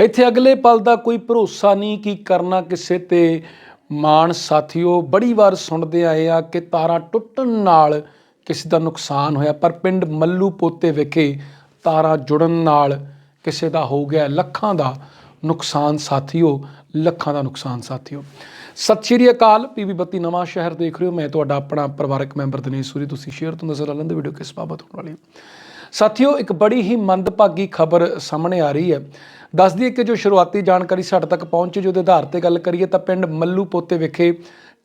ਇੱਥੇ ਅਗਲੇ ਪਲ ਦਾ ਕੋਈ ਭਰੋਸਾ ਨਹੀਂ ਕੀ ਕਰਨਾ ਕਿਸੇ ਤੇ। ਮਾਣ ਸਾਥੀਓ, ਬੜੀ ਵਾਰ ਸੁਣਦੇ ਆਏ ਆ ਕਿ ਤਾਰਾਂ ਟੁੱਟਣ ਨਾਲ ਕਿਸੇ ਦਾ ਨੁਕਸਾਨ ਹੋਇਆ, ਪਰ ਪਿੰਡ ਮੱਲੂ ਪੋਤੇ ਵਿਖੇ ਤਾਰਾਂ ਜੁੜਨ ਨਾਲ ਕਿਸੇ ਦਾ ਹੋ ਗਿਆ, ਲੱਖਾਂ ਦਾ ਨੁਕਸਾਨ ਸਾਥੀਓ, ਲੱਖਾਂ ਦਾ ਨੁਕਸਾਨ ਸਾਥੀਓ। ਸਤਿ ਸ਼੍ਰੀ ਅਕਾਲ ਪੀਵੀ ਬੱਤੀ ਨਵਾਂ ਸ਼ਹਿਰ ਦੇਖ ਰਹੇ ਹੋ। ਮੈਂ ਤੁਹਾਡਾ ਆਪਣਾ ਪਰਿਵਾਰਕ ਮੈਂਬਰ ਦਿਨੇਸ਼ ਸੂਰੀ। ਤੁਸੀਂ ਸ਼ੇਅਰ ਤੋਂ ਨਜ਼ਰ ਆਲੰਦੇ ਵੀਡੀਓ ਕਿਸ ਬਾਬਤ ਹੋਣ ਵਾਲੀ ਸਾਥੀਓ, ਇੱਕ ਬੜੀ ਹੀ ਮੰਦਭਾਗੀ ਖਬਰ ਸਾਹਮਣੇ ਆ ਰਹੀ ਹੈ। ਦੱਸਦੀ ਹੈ ਕਿ ਜੋ ਸ਼ੁਰੂਆਤੀ ਜਾਣਕਾਰੀ ਸਾਡੇ ਤੱਕ ਪਹੁੰਚੀ ਜਿਹਦੇ ਆਧਾਰ ਤੇ ਗੱਲ ਕਰੀਏ ਤਾਂ ਪਿੰਡ ਮੱਲੂ ਪੋਤੇ ਵਿਖੇ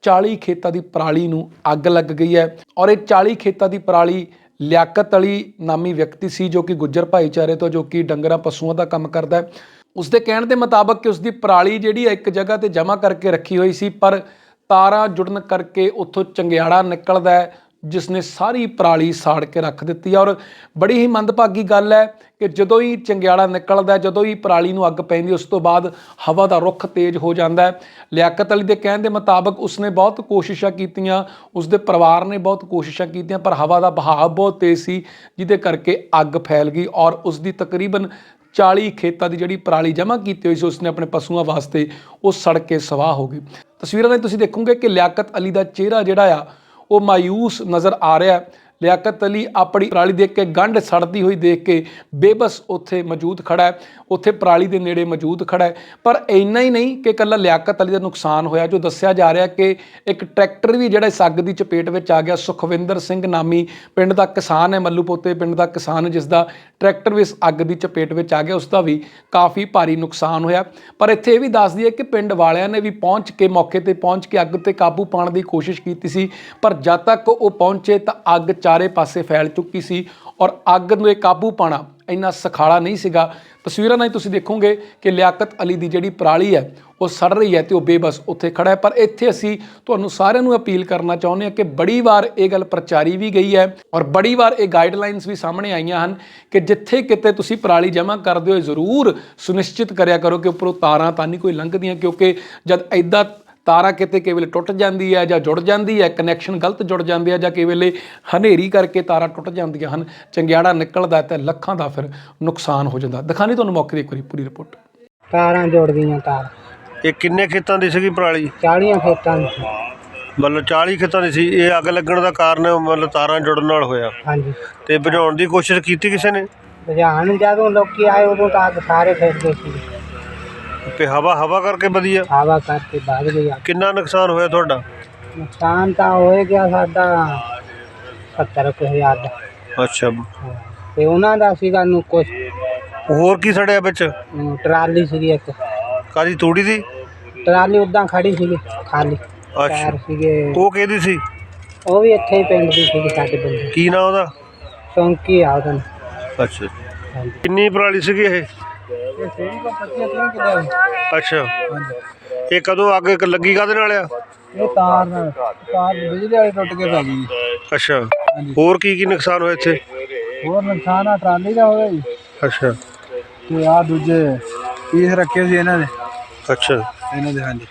40 ਖੇਤਾਂ ਦੀ ਪਰਾਲੀ ਨੂੰ ਅੱਗ ਲੱਗ ਗਈ ਹੈ ਔਰ ਇਹ 40 ਖੇਤਾਂ ਦੀ ਪਰਾਲੀ ਲਿਆਕਤ ਅਲੀ ਨਾਮੀ ਵਿਅਕਤੀ ਸੀ ਜੋ ਕਿ ਗੁੱਜਰ ਭਾਈਚਾਰੇ ਤੋਂ, ਜੋ ਕਿ ਡੰਗਰਾਂ, ਪਸ਼ੂਆਂ ਦਾ ਕੰਮ ਕਰਦਾ ਹੈ। ਉਸਦੇ ਕਹਿਣ ਦੇ ਮੁਤਾਬਕ ਕਿ ਉਸਦੀ ਪਰਾਲੀ ਜਿਹੜੀ ਹੈ ਇੱਕ ਜਗ੍ਹਾ ਤੇ ਜਮ੍ਹਾਂ ਕਰਕੇ ਰੱਖੀ ਹੋਈ ਸੀ, ਪਰ ਤਾਰਾਂ ਜੁੜਨ ਕਰਕੇ ਉੱਥੋਂ ਚੰਗਿਆੜਾ ਨਿਕਲਦਾ ਹੈ ਜਿਸ ਨੇ ਸਾਰੀ ਪਰਾਲੀ ਸਾੜ ਕੇ ਰੱਖ ਦਿੱਤੀ ਔਰ ਬੜੀ ਹੀ ਮੰਦਭਾਗੀ ਗੱਲ ਹੈ ਕਿ ਜਦੋਂ ਹੀ ਚੰਗਿਆੜਾ ਨਿਕਲਦਾ ਜਦੋਂ ਹੀ ਪਰਾਲੀ ਨੂੰ ਅੱਗ ਪੈਂਦੀ ਉਸ ਤੋਂ ਬਾਅਦ ਹਵਾ ਦਾ ਰੁੱਖ ਤੇਜ਼ ਹੋ ਜਾਂਦਾ ਹੈ। ਲਿਆਕਤ ਅਲੀ ਦੇ ਕਹਿਣ ਦੇ ਮੁਤਾਬਕ ਉਸਨੇ ਬਹੁਤ ਕੋਸ਼ਿਸ਼ਾਂ ਕੀਤੀਆਂ, ਉਸਦੇ ਪਰਿਵਾਰ ਨੇ ਬਹੁਤ ਕੋਸ਼ਿਸ਼ਾਂ ਕੀਤੀਆਂ, ਪਰ ਹਵਾ ਦਾ ਬਹਾਅ ਬਹੁਤ ਤੇਜ਼ ਸੀ, ਜਿਹਦੇ ਕਰਕੇ ਅੱਗ ਫੈਲ ਗਈ ਔਰ ਉਸ ਦੀ ਤਕਰੀਬਨ 40 ਖੇਤਾਂ ਦੀ ਜਿਹੜੀ ਪਰਾਲੀ ਜਮ੍ਹਾਂ ਕੀਤੀ ਹੋਈ ਸੀ, ਉਸਨੇ ਆਪਣੇ ਪਸ਼ੂਆਂ ਵਾਸਤੇ ਉਹ ਸੜ ਕੇ ਸਵਾਹ ਹੋ ਗਈ। ਤਸਵੀਰਾਂ ਵਿੱਚ ਤੁਸੀਂ ਦੇਖੋਗੇ ਕਿ ਲਿਆਕਤ ਅਲੀ ਦਾ ਚਿਹਰਾ ਜਿਹੜਾ ਆ, ਉਹ ਮਾਯੂਸ ਨਜ਼ਰ ਆ ਰਿਹਾ ਲਿਆਕਤ ਅਲੀ ਆਪਣੀ ਪਰਾਲੀ ਦੇਖ ਕੇ ਗੰਢ ਸੜਦੀ ਹੋਈ ਦੇਖ ਕੇ ਬੇਬਸ ਉੱਥੇ ਮੌਜੂਦ ਖੜਾ ਹੈ, ਉੱਥੇ ਪਰਾਲੀ ਦੇ ਨੇੜੇ ਮੌਜੂਦ ਖੜਾ ਹੈ। ਪਰ ਇੰਨਾ ਹੀ ਨਹੀਂ ਕਿ ਕੱਲਾ ਲਿਆਕਤ ਅਲੀ ਦਾ ਨੁਕਸਾਨ ਹੋਇਆ, ਜੋ ਦੱਸਿਆ ਜਾ ਰਿਹਾ ਕਿ ਇੱਕ ਟਰੈਕਟਰ ਵੀ ਜਿਹੜਾ ਇਸ ਅੱਗ ਦੀ ਚਪੇਟ ਵਿੱਚ ਆ ਗਿਆ, ਸੁਖਵਿੰਦਰ ਸਿੰਘ ਨਾਮੀ ਪਿੰਡ ਦਾ ਕਿਸਾਨ ਹੈ, ਮੱਲੂ ਪੋਤੇ ਪਿੰਡ ਦਾ ਕਿਸਾਨ ਜਿਸ ਦਾ ਟਰੈਕਟਰ ਵੀ ਇਸ ਅੱਗ ਦੀ ਚਪੇਟ ਵਿੱਚ ਆ ਗਿਆ, ਉਸ ਦਾ ਵੀ ਕਾਫੀ ਭਾਰੀ ਨੁਕਸਾਨ ਹੋਇਆ। ਪਰ ਇੱਥੇ ਇਹ ਵੀ ਦੱਸ ਦਈਏ ਕਿ ਪਿੰਡ ਵਾਲਿਆਂ ਨੇ ਵੀ ਪਹੁੰਚ ਕੇ ਮੌਕੇ ਤੇ ਪਹੁੰਚ ਕੇ ਅੱਗ ਤੇ ਕਾਬੂ ਪਾਉਣ ਦੀ ਕੋਸ਼ਿਸ਼ ਕੀਤੀ ਸੀ, ਪਰ ਜਦ ਤੱਕ ਉਹ ਪਹੁੰਚੇ ਤਾਂ ਅੱਗ ਚਾਰੇ ਪਾਸੇ ਫੈਲ ਚੁੱਕੀ ਸੀ ਔਰ ਅੱਗ ਨੂੰ ਇਹ ਕਾਬੂ ਪਾਣਾ ਇੰਨਾ ਸਖਾਲਾ ਨਹੀਂ ਸੀਗਾ। ਤਸਵੀਰਾਂ ਨਾਲ ਤੁਸੀਂ ਦੇਖੋਗੇ ਕਿ ਲਿਆਕਤ ਅਲੀ ਦੀ ਜਿਹੜੀ ਪਰਾਲੀ ਹੈ, ਉਹ ਸੜ ਰਹੀ ਹੈ ਤੇ ਉਹ ਬੇਬਸ ਉੱਥੇ ਖੜਾ ਹੈ। ਪਰ ਇੱਥੇ ਅਸੀਂ ਤੁਹਾਨੂੰ ਸਾਰਿਆਂ ਨੂੰ ਅਪੀਲ ਕਰਨਾ ਚਾਹੁੰਦੇ ਹਾਂ ਕਿ ਬੜੀ ਵਾਰ ਇਹ ਗੱਲ ਪ੍ਰਚਾਰੀ ਵੀ ਗਈ ਹੈ ਔਰ ਬੜੀ ਵਾਰ ਇਹ ਗਾਈਡਲਾਈਨਸ ਵੀ ਸਾਹਮਣੇ ਆਈਆਂ ਹਨ ਕਿ ਜਿੱਥੇ ਕਿਤੇ ਤੁਸੀਂ ਪਰਾਲੀ ਜਮ੍ਹਾਂ ਕਰਦੇ ਹੋ ਜ਼ਰੂਰ ਸੁਨਿਸ਼ਚਿਤ ਕਰਿਆ ਕਰੋ ਕਿ ਉੱਪਰੋਂ ਤਾਰਾਂ ਤਾਂ ਨਹੀਂ ਕੋਈ ਲੰਘਦੀਆਂ ਕਿਉਂਕਿ ਜਦ ਐਦਾਂ ਤਾਰਾਂ ਕਿਤੇ ਕਈ ਵੇਲੇ ਟੁੱਟ ਜਾਂਦੀ ਹੈ ਜਾਂ ਜੁੜ ਜਾਂਦੀ ਹੈ ਕਨੈਕਸ਼ਨ ਗਲਤ ਜੁੜ ਜਾਂਦੇ ਆ ਜਾਂ ਕਈ ਵੇਲੇ ਹਨੇਰੀ ਕਰਕੇ ਤਾਰਾਂ ਟੁੱਟ ਜਾਂਦੀਆਂ ਹਨ ਚੰਗਿਆੜਾ ਨਿਕਲਦਾ ਤੇ ਲੱਖਾਂ ਦਾ ਫਿਰ ਨੁਕਸਾਨ ਹੋ ਜਾਂਦਾ। ਦਿਖਾਣੀ ਤੁਹਾਨੂੰ ਮੌਕੇ ਦੀ ਇੱਕ ਵਾਰੀ ਪੂਰੀ ਰਿਪੋਰਟ। ਤਾਰਾਂ ਜੋੜਦੀਆਂ ਤਾਰ। ਇਹ ਕਿੰਨੇ ਖੇਤਾਂ ਦੀ ਸੀਗੀ ਪਰਾਲੀ? 40 ਖੇਤਾਂ ਦੀ ਸੀ। ਮਤਲਬ 40 ਖੇਤਾਂ ਦੀ ਸੀ। ਇਹ ਅੱਗ ਲੱਗਣ ਦਾ ਕਾਰਨ ਮਤਲਬ ਤਾਰਾਂ ਜੁੜਨ ਨਾਲ ਹੋਇਆ। ਹਾਂਜੀ। ਤੇ ਬੁਝਾਉਣ ਦੀ ਕੋਸ਼ਿਸ਼ ਕੀਤੀ ਕਿਸੇ ਨੇ? ਬੁਝਾਉਣ ਜਦੋਂ ਲੋਕੀ ਆਏ ਉਦੋਂ ਤਾਂ ਅੱਗ ਸਾਰੇ ਫਿਰਦੇ ਸੀ। ਤੇ ਹਵਾ ਹਵਾ ਕਰਕੇ ਵਧੀਆ? ਹਵਾ ਕਰਕੇ ਵੱਧ ਅੱਗ। ਕਿੰਨਾ ਨੁਕਸਾਨ ਹੋਇਆ ਤੁਹਾਡਾ? ਨੁਕਸਾਨ ਤਾਂ ਹੋਏ ਗਿਆ ਸਾਡਾ 70 ਕੁ ਹਜ਼ਾਰ ਦਾ। ਅੱਛਾ। ਤੇ ਉਹਨਾਂ ਦਾ ਸੀਗਾ ਨੂੰ ਕੁਛ। ਹੋਰ ਕੀ ਸੜਿਆ ਵਿੱਚ? ਅਮ, ਟਰਾਲੀ ਸੀਗੀ ਇੱਕ। ਕਾਦੀ ਤੂੜੀ ਦੀ? ਟਰਾਲੀ ਉਦਾਂ ਖੜੀ ਸੀਗੀ ਖਾਲੀ। ਅੱਛਾ। ਟਾਇਰ ਸੀਗੇ। ਉਹ ਕਿਹਦੀ ਸੀ? ਉਹ ਵੀ ਇੱਥੇ ਹੀ ਪਿੰਡ ਦੀ ਸੀਗੀ ਸਾਡੇ ਬੰਦੇ। ਕੀ ਨਾਂ ਉਹਦਾ? ਚੌਂਕੀ ਆ ਉਹਦਾ ਅੱਛਾ। ਕਿੰਨੀ ਪਰਾਲੀ ਸੀਗੀ ਇਹ? ਇਹ ਸੀਗੀ ਕੋ 25 30 ਕਿਲੋ ਅੱਛਾ। ਇਹ ਕਦੋਂ ਅੱਗ ਕ- ਲੱਗੀ ਕਾਦੇ ਨਾਲ ਆ? ਇਹ ਤਾਰ ਨਾਲ ਤਾਰ ਬਿਜਲੀ ਵਾਲੀ ਟੁੱਟ ਕੇ ਪੈ ਗਈ। ਅੱਛਾ। ਹੋਰ ਕੀ ਕੀ ਨੁਕਸਾਨ ਹੋਇਆ ਇੱਥੇ? ਹੋਰ ਨੁਕਸਾਨ ਆ ਟਰਾਲੀ ਦਾ ਹੋਇਆ ਜੀ। ਅੱਛਾ। ਤੇ ਆ ਦੂਜੇ ਪੀਸ ਰੱਖੇ ਸੀ ਇਹਨਾਂ ਨੇ। ਅੱਛਾ। ਇਹਨਾਂ ਦੇ ਹਾਂਜੀ।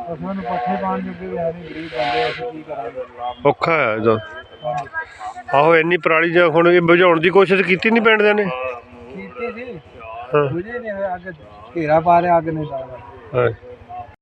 ਸਾਨੂੰ ਪੱਠੇ ਪਾਣ ਜੋਗੇ ਵੀ ਹੈ ਨਹੀਂ ਗਰੀਬ ਬੰਦੇ ਅਸੀਂ ਕੀ ਕਰਾਂਗੇ? ਔਖਾ ਹੈ ਇਹਦਾ ਆਹੋ ਇੰਨੀ ਪਰਾਲੀ ਜਾਂ ਹੁਣ ਇਹ ਬੁਝਾਉਣ ਦੀ ਕੋਸ਼ਿਸ਼ ਕੀਤੀ ਨਹੀਂ ਪਿੰਡ ਦੇ ਨੇ? ਕੀਤੀ ਸੀ। ਹਾਂ। ਬੁਝੇ ਨਹੀਂ ਹੋਇਆ ਅੱਗ ਘੇਰਾ ਪਾ ਲਿਆ ਅੱਗ ਨੇ ਸਾਰਾ ਹਾਂ।